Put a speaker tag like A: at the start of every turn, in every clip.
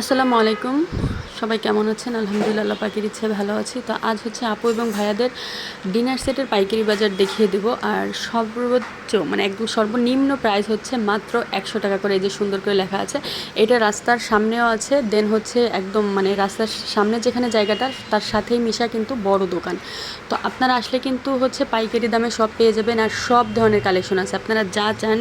A: আসসালামু আলাইকুম। সবাই কেমন আছেন? আলহামদুলিল্লাহ পাখির ইচ্ছে ভালো আছি। তো আজ হচ্ছে আপু এবং ভাইয়াদের ডিনার সেটের পাইকারি বাজার দেখিয়ে দেবো। আর সর্বোচ্চ মানে একদম সর্বনিম্ন প্রাইস হচ্ছে মাত্র একশো টাকা করে। এই যে সুন্দর করে লেখা আছে, এটা রাস্তার সামনেও আছে। দেন হচ্ছে একদম মানে রাস্তার সামনে যেখানে জায়গাটা, তার সাথেই মিশা কিন্তু বড় দোকান। তো আপনারা আসলে কিন্তু হচ্ছে পাইকারি দামে সব পেয়ে যাবেন আর সব ধরনের কালেকশন আছে। আপনারা যা চান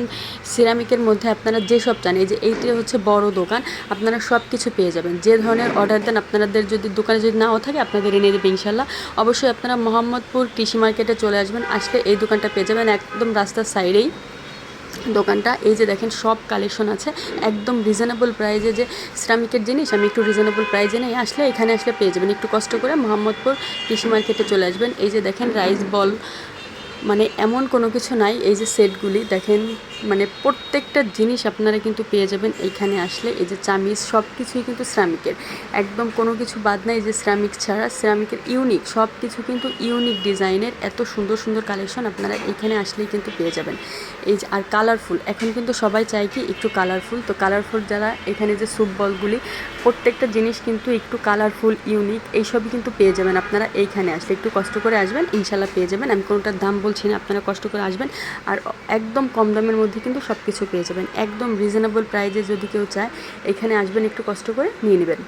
A: সিরামিকের মধ্যে আপনারা যে সব চান, এই যে এইটা হচ্ছে বড় দোকান। আপনারা সব কিছু পেয়ে যাবেন। যে ধরনের অর্ডার দেন, আপনাদের যদি দোকানে যদি নাও থাকে, আপনাদের এনে দেবে ইনশাল্লাহ অবশ্যই আপনারা মোহাম্মদপুর কৃষি মার্কেটে চলে আসবেন, আসলে এই দোকানটা পেয়ে যাবেন একদম রাস্তার সাইডেই। দোকানটা, এই যে দেখেন, সব কালেকশন আছে। একদম রিজনেবল প্রাইজে যে সিরামিকের জিনিস, আমি একটু রিজনেবল প্রাইজে নিয়ে আসলে এখানে আসলে পেয়ে যাবেন। একটু কষ্ট করে মোহাম্মদপুর কৃষি মার্কেটে চলে আসবেন। এই যে দেখেন রাইস বল মানে এমন কোনো কিছু নাই, এই যে সেটগুলি, দেখেন মানে প্রত্যেকটা জিনিস আপনারা কিন্তু পেয়ে যাবেন এইখানে আসলে, এই যে চামিজ সব কিছুই কিন্তু সিরামিকের একদম কোনো কিছু বাদ নাই যে সিরামিক ছাড়া সিরামিকের ইউনিক সব কিছু কিন্তু ইউনিক ডিজাইনের, এত সুন্দর সুন্দর কালেকশন আপনারা এখানে আসলেই কিন্তু পেয়ে যাবেন। এই যে, আর কালারফুল, এখন কিন্তু সবাই চায় কি একটু কালারফুল, তো কালারফুল যারা, এখানে যে স্যুপ বলগুলি, প্রত্যেকটা জিনিস কিন্তু একটু কালারফুল, ইউনিক, এইসবই কিন্তু পেয়ে যাবেন আপনারা এইখানে আসলে, একটু কষ্ট করে আসবেন ইনশাল্লাহ পেয়ে যাবেন, আমি কোনোটার দাম বলছি না আপনারা কষ্ট করে আসবেন আর একদম কম দামের মধ্যে কিন্তু সব কিছু পেয়ে যাবেন। একদম রিজনেবল প্রাইজে যদি কেউ চায়, এখানে আসবেন, একটু কষ্ট করে নিয়ে নেবেন।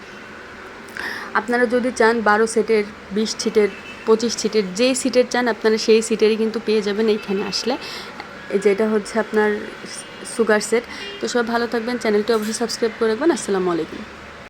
A: আপনারা যদি চান বারো সেটের বিশ সিটের পঁচিশ সিটের যেই সিটের চান, আপনারা সেই সিটেরই কিন্তু পেয়ে যাবেন এইখানে আসলে। যেটা হচ্ছে আপনার সুগার সেট তো সব ভালো থাকবেন, চ্যানেলটি অবশ্যই সাবস্ক্রাইব করে রাখবেন। আসসালামু আলাইকুম।